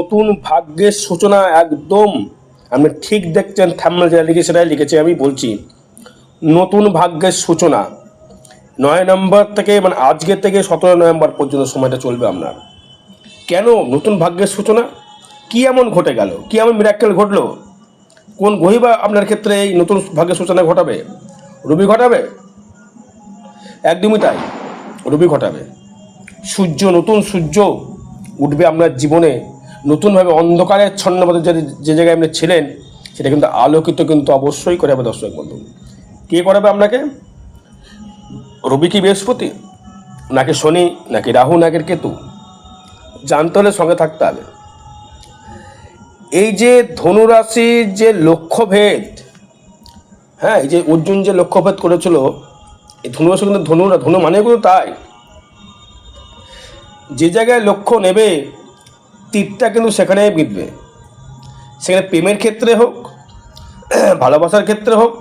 নতুন ভাগ্যের সূচনা একদম। আপনি ঠিক দেখছেন থাম্বনেল যেটা লিখে, সেটাই লিখেছি, আমি বলছি। নতুন ভাগ্যের সূচনা। নয় নম্বর থেকে মানে আজকে থেকে সতেরো নভেম্বর পর্যন্ত সময়টা চলবে আপনার। কেন? নতুন ভাগ্যের সূচনা? কি এমন ঘটে গেল? কি এমন মিরাক্কেল ঘটলো? কোন গহিবা আপনার ক্ষেত্রে এই নতুন ভাগ্যের সূচনা ঘটাবে? রবি ঘটাবে? একদমই তাই। রবি ঘটাবে। সূর্য, নতুন সূর্য উঠবে আপনার জীবনে। নতুনভাবে অন্ধকারের ছন্নপথে যে যে জায়গায় আপনি ছিলেন, সেটা কিন্তু আলোকিত কিন্তু অবশ্যই করে হবে দর্শক বন্ধু। কে করাবে আপনাকে? রবি কি বৃহস্পতি? নাকি শনি? নাকি রাহু? নাকি কেতু? জানতে হলে সঙ্গে থাকতে হবে। এই যে ধনুরাশির যে লক্ষ্যভেদ হ্যাঁ এই যে অর্জুন যে লক্ষ্যভেদ করেছিল, এই ধনুরাশি কিন্তু ধনু না, ধনু মানে কিন্তু তাই। যে জায়গায় লক্ষ্য নেবে তীরটা কিন্তু সেখানেই বিঁধবে সেখানে প্রেমের ক্ষেত্রে হোক, ভালোবাসার ক্ষেত্রে হোক,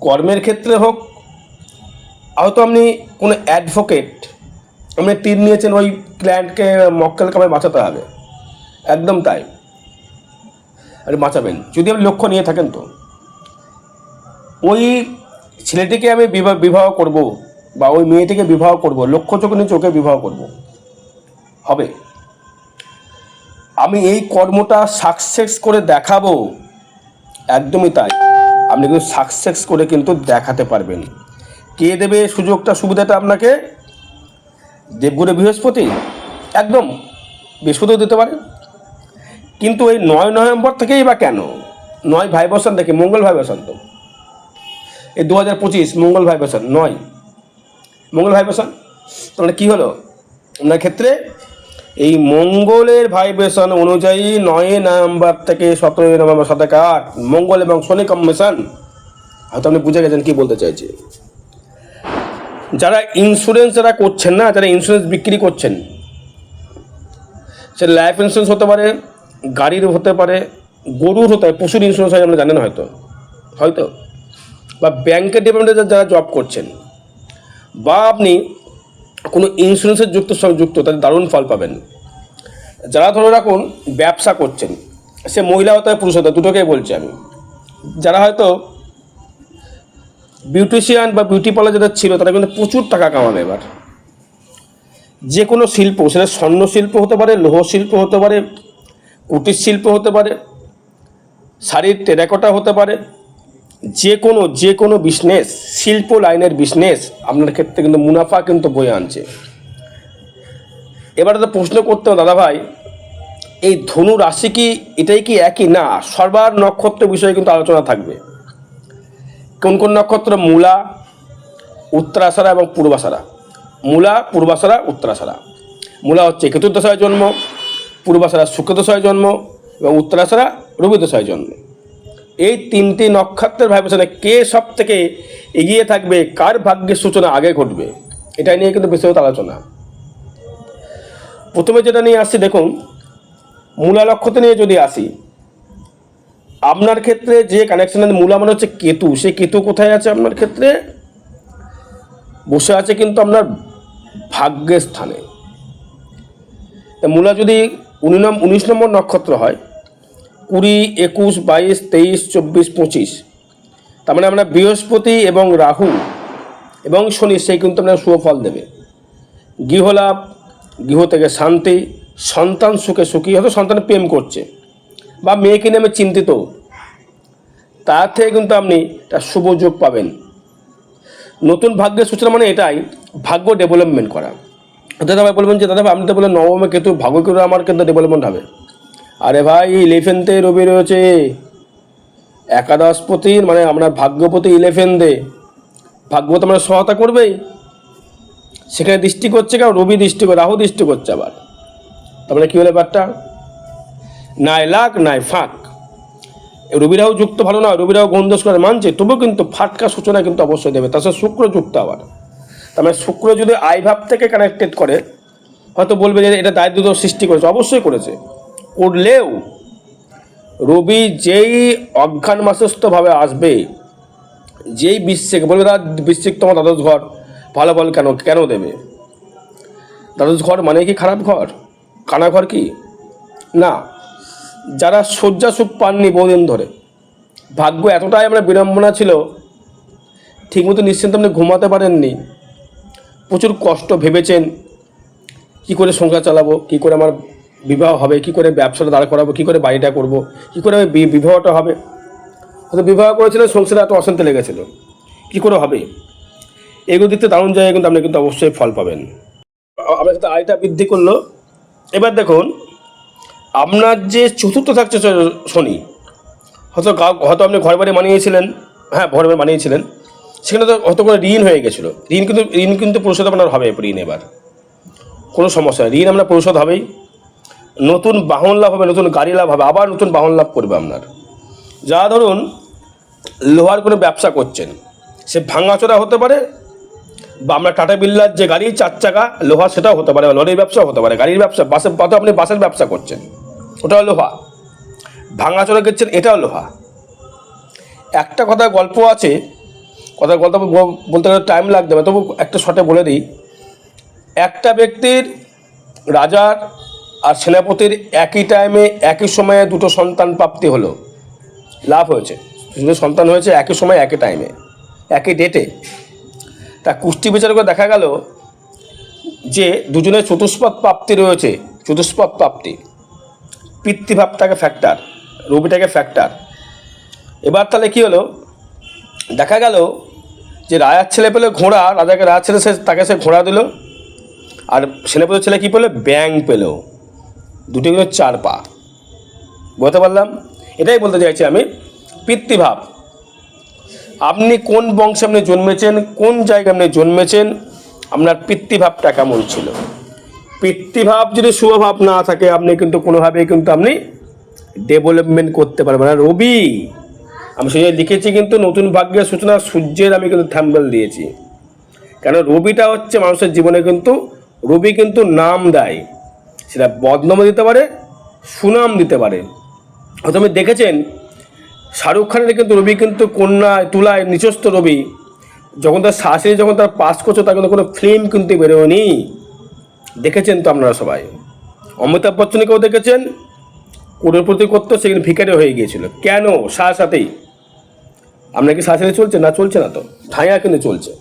কর্মের ক্ষেত্রে হোক হয়তো আপনি কোনো অ্যাডভোকেট আপনি তীর নিয়েছেন ওই ক্লায়েন্টকে মক্কেল কামে বাঁচাতে হবে। একদম তাই। আর বাঁচাবেন, যদি আপনি লক্ষ্য নিয়ে থাকেন তো। ওই ছেলেটিকে আমি বিবাহ বিবাহ করব বা ওই মেয়েটিকে বিবাহ করব, লক্ষ্য চোখে নিয়ে চোখে বিবাহ করব। হবে। আমি এই কর্মটা সাকসেস করে দেখাবো। একদমই তাই। আপনি কিন্তু সাকসেস করে কিন্তু দেখাতে পারবেন। কে দেবে সুযোগটা, সুবিধাটা আপনাকে? দেবগুরু বৃহস্পতি? একদম। বৃহস্পতিও দিতে পারে। কিন্তু এই নয় নভেম্বর থেকেই বা কেন? নয় ভাইব্রেশন দেখে মঙ্গল ভাইব্রেশন তো এই দু হাজার পঁচিশ, মঙ্গল ভাইব্রেশন নয়। মঙ্গল ভাইব্রেশন তাহলে কী হলো? আপনার ক্ষেত্রে এই মঙ্গলের ভাইব্রেশন অনুযায়ী নয় নভেম্বর থেকে সতেরোই নভেম্বর সাথে আট মঙ্গল এবং শনি কম্বিনেশন হয়তো আপনি বুঝে গেছেন কী বলতে চাইছি। যারা ইন্স্যুরেন্স যারা করছেন না, যারা ইন্স্যুরেন্স বিক্রি করছেন, সে লাইফ ইন্স্যুরেন্স হতে পারে, গাড়ির হতে পারে, গরুর হতে পারে, পশুর ইন্স্যুরেন্স হয় আমরা জানেন হয়তো। হয়তো। বা ব্যাংকের ডিপার্টমেন্টে যারা জব করছেন, বা আপনি কোনো ইন্স্যুরেন্সের যুক্ত যুক্ত, তাদের দারুণ ফল পাবেন। যারা ধরে রাখুন, ব্যবসা করছেন, সে মহিলা হতে পুরুষ হতে দুটোকেই বলছি আমি। যারা হয়তো বিউটিশিয়ান বা বিউটি পার্লার যাদের ছিল, তারা কিন্তু প্রচুর টাকা কামাবে এবার। যে কোনো শিল্প, সেটা স্বর্ণ শিল্প হতে পারে, লৌহ শিল্প হতে পারে, কুটির শিল্প হতে পারে, শাড়ির টেরাকোটা হতে পারে যে কোনো যে কোনো বিজনেস শিল্প লাইনের বিজনেস আপনার ক্ষেত্রে কিন্তু মুনাফা কিন্তু বয়ে আনছে। এবারে তো প্রশ্ন করতে দাদা ভাই এই ধনু রাশি কি, এটাই কি একই? না, সর্বার নক্ষত্র বিষয়ে কিন্তু আলোচনা থাকবে। কোন কোন নক্ষত্র? মূলা উত্তরাষাঢ়া এবং পূর্বাষাঢ়া মূলা পূর্বাষাঢ়া উত্তরাষাঢ়া মূলা হচ্ছে কেতুর দশায় জন্ম পূর্বাষাঢ়া শুক্র দশায় জন্ম এবং উত্তরাষাঢ়া রবি দশায় জন্ম। এই তিনটি নক্ষত্রের ভাইব্রেশনে কে সব থেকে এগিয়ে থাকবে? কার ভাগ্যের সূচনা আগে ঘটবে? এটা নিয়ে কিন্তু বিস্তারিত আলোচনা। প্রথমে যেটা নিয়ে আসছি, দেখুন, মূলা নক্ষত্র নিয়ে যদি আসি, আপনার ক্ষেত্রে যে কানেকশনের মূলা মানে হচ্ছে কেতু। সে কেতু কোথায় আছে আপনার ক্ষেত্রে? বসে আছে কিন্তু আপনার ভাগ্যের স্থানে। মূলা যদি উনি উনিশ নম্বর নক্ষত্র হয় কুড়ি, একুশ, বাইশ, তেইশ, চব্বিশ, পঁচিশ। তার মানে আমরা বৃহস্পতি এবং রাহু এবং শনি, সেই কিন্তু আপনার শুভ ফল দেবে। গৃহলাভ গৃহ থেকে শান্তি, সন্তান সুখে সুখী, হয়তো সন্তান প্রেম করছে বা মেয়েকে নিয়ে আমি চিন্তিত তার থেকে কিন্তু আপনি একটা শুভ যোগ পাবেন। নতুন ভাগ্যের সূচনা মানে এটাই, ভাগ্য ডেভেলপমেন্ট করা। দাদা ভাই বলবেন যে, দাদা, আপনি তো বললেন নবমে কেতু ভাগ্য করে আমার কিন্তু ডেভেলপমেন্ট হবে। আরে ভাই ইলেভেনতে রবি রয়েছে। একাদশপতির মানে আপনার ভাগ্যপতি ইলেভেন দে ভাগ্য তো আমরা সহায়তা করবেই সেখানে দৃষ্টি করছে কেন? রবি দৃষ্টি রাহু দৃষ্টি করছে আবার। তারপরে কী হলো ব্যাপারটা? নাই লাখ, নাই ফাঁক। রবিরাও যুক্ত ভালো নয় রবিরাও গন্ধস করে মানছে, তবুও কিন্তু ফাটকা সূচনা কিন্তু অবশ্যই দেবে। সাথে শুক্র যুক্ত আবার। তার মানে শুক্র যদি আইভাব থেকে কানেক্টেড করে, হয়তো বলবে যে এটা দারিদ্র সৃষ্টি করেছে, অবশ্যই করেছে। করলেও রবি যেই অজ্ঞান মাসস্থভাবে আসবে, যেই বৃশ্চিক বলবে, দাদা বৃশ্চিক তোমার দ্বাদশ ঘর, ভালো ফল কেন কেন দেবে? দ্বাদশ ঘর মানে কি খারাপ ঘর? কানা ঘর কি? না। যারা শয্যা সুখ পাননি বহুদিন ধরে, ভাগ্য এতটাই আমরা বিড়ম্বনা ছিল, ঠিকমতো নিশ্চিন্ত আপনি ঘুমাতে পারেননি, প্রচুর কষ্ট ভেবেছেন, কি করে সংসার চালাবো, কি করে আমার বিবাহ হবে, কি করে ব্যবসাটা দাঁড় করাবো, কি করে বাড়িটা করব, কি করে বিবাহটা হবে? হয়তো বিবাহ করেছিলেন, সংসারে এত অশান্তি লেগেছিল, কি করে হবে? এগুলো দিতে দারুণ জায়গায় কিন্তু আপনি কিন্তু অবশ্যই ফল পাবেন। আপনার সাথে আয়টা বৃদ্ধি করল। এবার দেখুন, আপনার যে চতুর্থ থাকছে শনি, হয়তো হয়তো আপনি ঘর বাড়ি মানিয়েছিলেন হ্যাঁ ঘর বাড়ি বানিয়েছিলেন, সেখানে তো হয়তো করে ঋণ হয়ে গেছিল। ঋণ কিন্তু ঋণ কিন্তু পরিশোধ আপনার হবে ঋণ এবার। কোনো সমস্যা ঋণ আমরা পরিশোধ হবেই। নতুন বাহন লাভ হবে নতুন গাড়ি লাভ হবে আবার নতুন বাহন লাভ করবে আপনার। যা ধরুন লোহার কোনো ব্যবসা করছেন সে ভাঙাচোরা হতে পারে বা আমরা টাটা বিল্লার যে গাড়ি চার চাকা লোহা সেটাও হতে পারে লরির ব্যবসাও হতে পারে গাড়ির ব্যবসা বাসের হয়তো আপনি বাসের ব্যবসা করছেন ওটাও লোহা। ভাঙাচোরা গেছেন এটাও লোহা। একটা কথা গল্প আছে কথা গল্প বলতে গেলে টাইম লাগতে না, তবু একটা শটে বলে দিই। একটা ব্যক্তির রাজার আর সেনাপতির একই টাইমে একই সময়ে দুটো সন্তান প্রাপ্তি হলো। লাভ হয়েছে। দুটো সন্তান হয়েছে একই সময়, একই টাইমে একই ডেটে তা কুষ্টি বিচার করে দেখা গেল যে দুজনের চতুষ্পদ প্রাপ্তি রয়েছে, চতুষ্পদ প্রাপ্তি। পিতৃভাবটাকে ফ্যাক্টর রবিটাকে ফ্যাক্টর এবার তাহলে কী হলো? দেখা গেল যে রাজার ছেলে পেলে ঘোড়া, রাজাকে রাজার ছেলে সে, তাকে সে ঘোড়া দিল। আর সেনাপতির ছেলে কী পেল? ব্যাং পেল। দুটি কিন্তু চার পা। বলতে পারলাম? এটাই বলতে চাইছি আমি, পিতৃভাব। আপনি কোন বংশে আপনি জন্মেছেন, কোন জায়গায় আপনি জন্মেছেন, আপনার পিতৃভাবটা কেমন ছিল? পিতৃভাব যদি শুভভাব না থাকে, আপনি কিন্তু কোনোভাবেই কিন্তু আপনি ডেভেলপমেন্ট করতে পারবেন না। রবি, আমি সেই লিখেছি কিন্তু নতুন ভাগ্যের সূচনা সূর্যের আমি কিন্তু থ্যাম্বল দিয়েছি। কেন? রবিটা হচ্ছে মানুষের জীবনে কিন্তু, রবি কিন্তু নাম দেয়। সেটা বদনামও দিতে পারে, সুনাম দিতে পারে। হয়তো আপনি দেখেছেন, শাহরুখ খানের কিন্তু রবি কিন্তু কন্যা তুলায় নিচস্থ রবি। যখন তার শাশুড়ি যখন তার পাস করছে, তার কিন্তু কোনো ফিল্ম কিন্তু বেরোয়নি। দেখেছেন তো আপনারা সবাই। অমিতাভ বচ্চনকেও দেখেছেন কোটিপতি করতো সেখানে ভিকারি হয়ে গিয়েছিল। কেন? সাথে সাথেই। আপনার কি সাথে চলছে? না চলছে না তো। ঢাইয়া কিন্তু চলছে।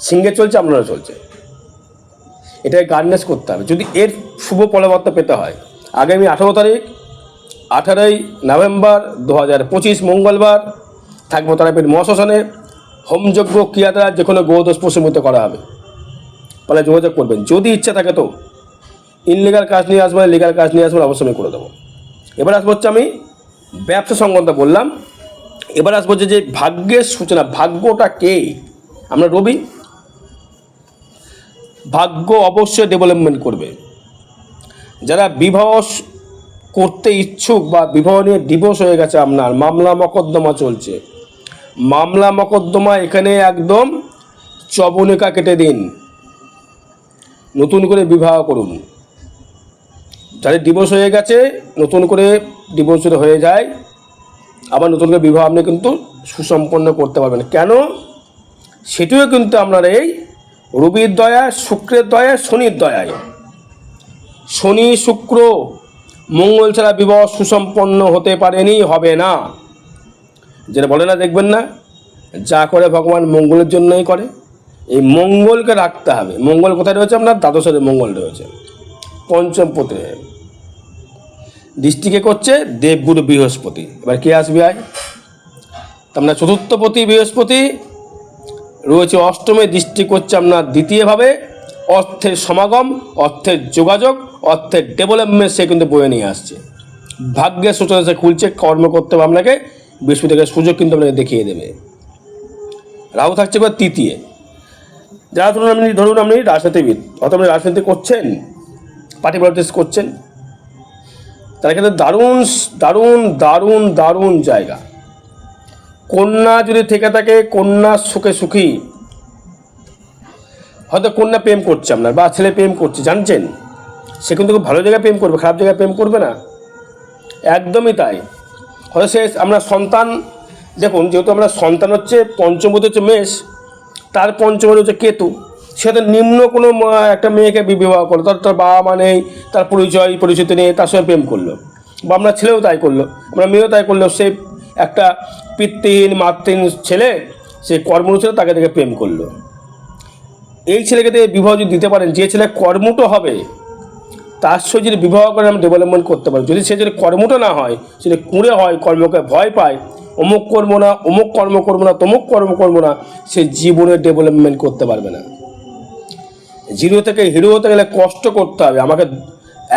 সিঙ্গে চলছে আপনারা চলছে। এটাকে গার্ডনেস করতে হবে। যদি এর শুভ ফলবর্তা পেতে হয়, আগামী আঠারো তারিখ, আঠারোই নভেম্বর দু হাজার পঁচিশ মঙ্গলবার থাকব তারাপীঠ মহাশ্মশানে। হোমযজ্ঞ ক্রিয়া দ্বারা যে কোনো গোদোষ প্রশমিত করা হবে। তাহলে যোগাযোগ করবেন। যদি ইচ্ছা থাকে তো ইনলিগাল কাজ নিয়ে আসবেন লিগাল কাজ নিয়ে আসবেন, অবশ্যই করে দেবো। এবার আসব হচ্ছে আমি ব্যবসা সংক্রান্ত বললাম। এবার আসব যে ভাগ্যের সূচনা। ভাগ্যটা কে? আমরা রবি। ভাগ্য অবশ্যই ডেভেলপমেন্ট করবে। যারা বিবাহ করতে ইচ্ছুক বা বিবাহ নিয়ে ডিভোর্স হয়ে গেছে আপনার, মামলা মকদ্দমা চলছে। মামলা মকদ্দমা এখানে একদম চবনিকা কেটে দিন। নতুন করে বিবাহ করুন। যাদের ডিভোর্স হয়ে গেছে, নতুন করে ডিভোর্স হয়ে যায়, আবার নতুন করে বিবাহ আপনি কিন্তু সুসম্পন্ন করতে পারবেন। কেন? সেটিও কিন্তু আপনার এই রবির দয়ায় শুক্রের দয়ায় শনির দয়ায়। শনি, শুক্র, মঙ্গল ছাড়া বিবাহ সুসম্পন্ন হতে পারেনি, হবে না। যেটা বলে না, দেখবেন না, যা করে ভগবান মঙ্গলের জন্যই করে। এই মঙ্গলকে রাখতে হবে। মঙ্গল কোথায় রয়েছে আপনার? দ্বাদশের মঙ্গল রয়েছে। পঞ্চম পথে দৃষ্টিকে করছে দেবগুরু বৃহস্পতি। এবার কে আসবে আয়? আপনার চতুর্থপতি বৃহস্পতি রয়েছে অষ্টমে দৃষ্টি করছে আপনার দ্বিতীয়ভাবে। অর্থের সমাগম, অর্থের যোগাযোগ, অর্থের ডেভেলপমেন্ট সে কিন্তু বয়ে নিয়ে আসছে। ভাগ্যের সূচনা সে খুলছে, কর্ম করতে হবে আপনাকে বৃহস্পতিকে সুযোগ কিন্তু আপনাকে দেখিয়ে দেবে। রাহু থাকছে এবার তৃতীয়। যারা ধরুন আপনি ধরুন আপনি রাজনীতিবিদ অত আপনি রাজনীতি করছেন, পার্টি পলিটিক্স করছেন, তার ক্ষেত্রে দারুণ দারুণ দারুণ দারুণ জায়গা। কন্যা যদি থেকে থাকে, কন্যা সুখে সুখী। হয়তো কন্যা প্রেম করছে আপনার, বা ছেলে প্রেম করছে, জানছেন? সে কিন্তু খুব ভালো জায়গায় প্রেম করবে, খারাপ জায়গায় প্রেম করবে না। একদমই তাই। হয়তো সে আমরা সন্তান, দেখুন, যেহেতু আমরা সন্তান হচ্ছে পঞ্চমপতি হচ্ছে মেষ, তার পঞ্চমপতি হচ্ছে কেতু। সে তো নিম্ন কোনো একটা মেয়েকে বিবাহ করল, তার তার বাবা মা নেই, তার পরিচয়, পরিচিতি নেই, তার সঙ্গে প্রেম করল। বা আমরা ছেলেও তাই করল, আমরা মেয়েও তাই করল, সে একটা পিতৃহীন, মাতৃহীন ছেলে, সে কর্ম ছেলে তাকে দেখে প্রেম করল। এই ছেলেকে দিয়ে বিবাহ যদি দিতে পারেন, যে ছেলে কর্মটো হবে, তার সঙ্গে যদি বিবাহ করে আমি ডেভেলপমেন্ট করতে পারি যদি সে যদি কর্মটা না হয় যদি কুঁড়ে হয়, কর্মকে ভয় পায়, অমুক করব না, অমুক কর্ম করব না, তমুক কর্ম করব না, সে জীবনে ডেভেলপমেন্ট করতে পারবে না। জিরো থেকে হিরো হতে গেলে কষ্ট করতে হবে। আমাকে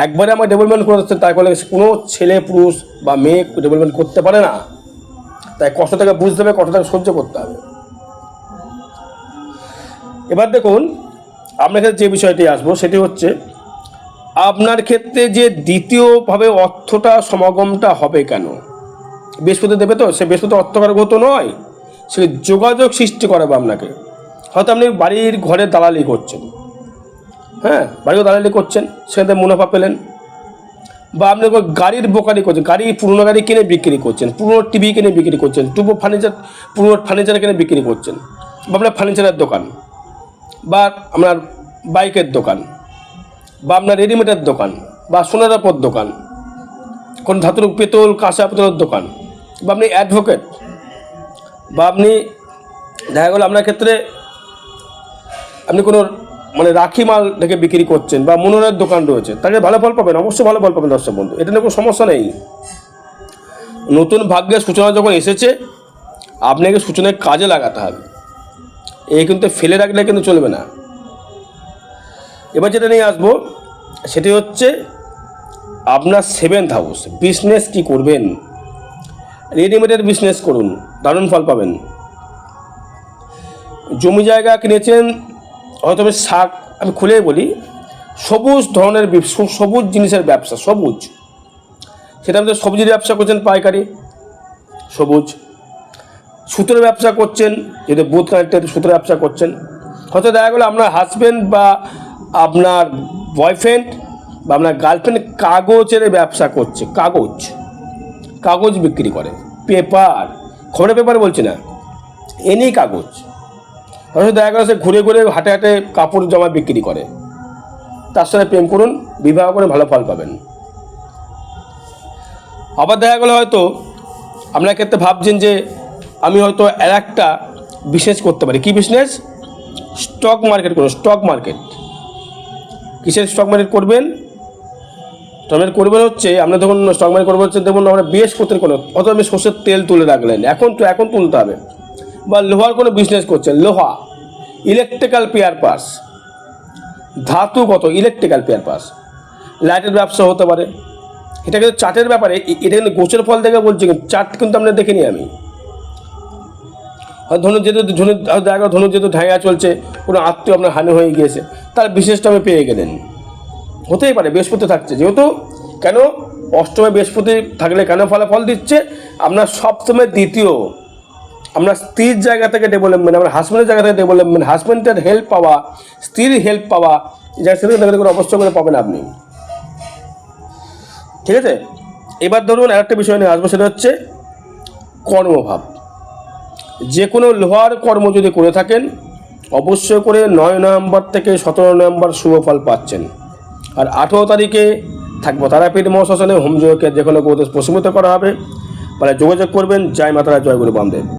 একবারে আমার ডেভেলপমেন্ট করতে তাই বলে কোনো ছেলে, পুরুষ বা মেয়ে ডেভেলপমেন্ট করতে পারে না। তাই কষ্ট থেকে বুঝতে হবে, কষ্ট থেকে সহ্য করতে হবে। এবার দেখুন আপনার ক্ষেত্রে যে বিষয়টি আসব, সেটি হচ্ছে, আপনার ক্ষেত্রে যে দ্বিতীয়ভাবে অর্থটা, সমাগমটা হবে কেন? বৃহস্পতি দেবে তো, সে বৃহস্পতি অর্থকারক তো নয়, সে যোগাযোগ সৃষ্টি করাবে আপনাকে। হয়তো আপনি বাড়ির ঘরে দালালি করছেন। হ্যাঁ বাড়িও দালালি করছেন, সেখান থেকে মুনাফা পেলেন। বা আপনি গাড়ির বোকারি করছেন, গাড়ি, পুরনো গাড়ি কিনে বিক্রি করছেন, পুরনো টিভি কিনে বিক্রি করছেন টুপো ফার্নিচার পুরনো ফার্নিচার কিনে বিক্রি করছেন, বা আপনার ফার্নিচারের দোকান, বা আপনার বাইকের দোকান, বা আপনার রেডিমেডের দোকান, বা সোনারাপর দোকান, কোন ধাতুর পেতল কাঁসা পেতলের দোকান, বা আপনি অ্যাডভোকেট বা আপনি, দেখা গেলো আপনার ক্ষেত্রে আপনি কোনো মানে রাখি মাল থেকে বিক্রি করছেন বা মনোরের দোকান রয়েছে তাকে ভালো ফল পাবেন, অবশ্যই ভালো ফল পাবেন দর্শক বন্ধু। এটা নিয়ে কোনো সমস্যা নেই। নতুন ভাগ্যের সূচনা যখন এসেছে, আপনাকে সূচনায় কাজে লাগাতে হবে। এই কিন্তু ফেলে রাখলে কিন্তু চলবে না। এবার যেটা নিয়ে আসব, সেটি হচ্ছে আপনার সেভেন্থ হাউস বিজনেস কি করবেন? রেডিমেডের বিজনেস করুন, দারুণ ফল পাবেন। জমি জায়গা কিনেছেন হয়তো আমি শাক, আমি খুলেই বলি, সবুজ ধরনের সবুজ জিনিসের ব্যবসা, সবুজ। সেটা আপনি সবজির ব্যবসা করছেন পাইকারি, সবুজ। সুতোর ব্যবসা করছেন, যদি বুথ কানেক্টেড সুতোর ব্যবসা করছেন। হয়তো দেখা গেলো আপনার হাজব্যান্ড বা আপনার বয়ফ্রেন্ড বা আপনার গার্লফ্রেন্ড কাগজের ব্যবসা করছে, কাগজ। কাগজ বিক্রি করে পেপার খবরের পেপার বলছি না এনি কাগজ। হয়তো দেখা গেলো সে ঘুরে ঘুরে হাটে হাটে কাপড় জামা বিক্রি করে। তার সাথে প্রেম করুন, বিবাহ করে ভালো ফল পাবেন। আবার দেখা গেলো হয়তো আপনার ক্ষেত্রে ভাবছেন যে আমি হয়তো একটা বিজনেস করতে পারি। কি বিজনেস স্টক মার্কেট করুন স্টক মার্কেট কিসের স্টক মার্কেট করবেন? স্টক করবেন হচ্ছে, আমরা যখন স্টক মার্কেট করব হচ্ছে দেখুন, আমরা বেশ করতে কোনো অত আপনি সর্ষের তেল তুলে রাখলেন। এখন তো, এখন তুলতে হবে। বা লোহার কোনো বিজনেস করছেন, লোহা ইলেকট্রিক্যাল পেয়ার পাস ধাতুগত ইলেকট্রিক্যাল পেয়ার পাস লাইটের ব্যবসা হতে পারে। এটা কিন্তু চার্টের ব্যাপারে এটা কিন্তু গোছের ফল দেখে বলছি, কিন্তু চার্ট কিন্তু আমরা দেখিনি আমি। ধনু যেহেতু ধনু দেখা ধনু যেহেতু ঢাইয়া চলছে, কোনো আত্মীয় আপনার হানি হয়ে গিয়েছে, তার বিশেষটা আমি পেয়ে গেলেন। হতেই পারে, বৃহস্পতি থাকছে, যেহেতু কেন অষ্টমে বৃহস্পতি থাকলে কেন ফলাফল দিচ্ছে? আপনার সপ্তমে দ্বিতীয় আমরা স্ত্রীর জায়গা থেকে ডেভেলপমেন্ট আমরা হাজব্যান্ডের জায়গা থেকে ডেভেলপমেন্ট হাজব্যান্ডের হেল্প পাওয়া, স্ত্রীর হেল্প পাওয়া, এই জায়গা থেকে দেখলে করে পাবেন আপনি। ঠিক আছে? এবার ধরুন আরেকটা বিষয় নিয়ে আসব, সেটা হচ্ছে কর্মভাব। যে কোনো লোহার কর্ম যদি করে থাকেন, অবশ্যই করে নয় নভেম্বর থেকে সতেরো নভেম্বর শুভ ফল পাচ্ছেন। আর আঠেরো তারিখে থাকব, তারাপীঠ মহাশ্মশানে হোমযোগকে যে কোনো প্রশমিত করা হবে। মানে যোগাযোগ করবেন। জয় মাতারা, জয় গুরু বামদেব।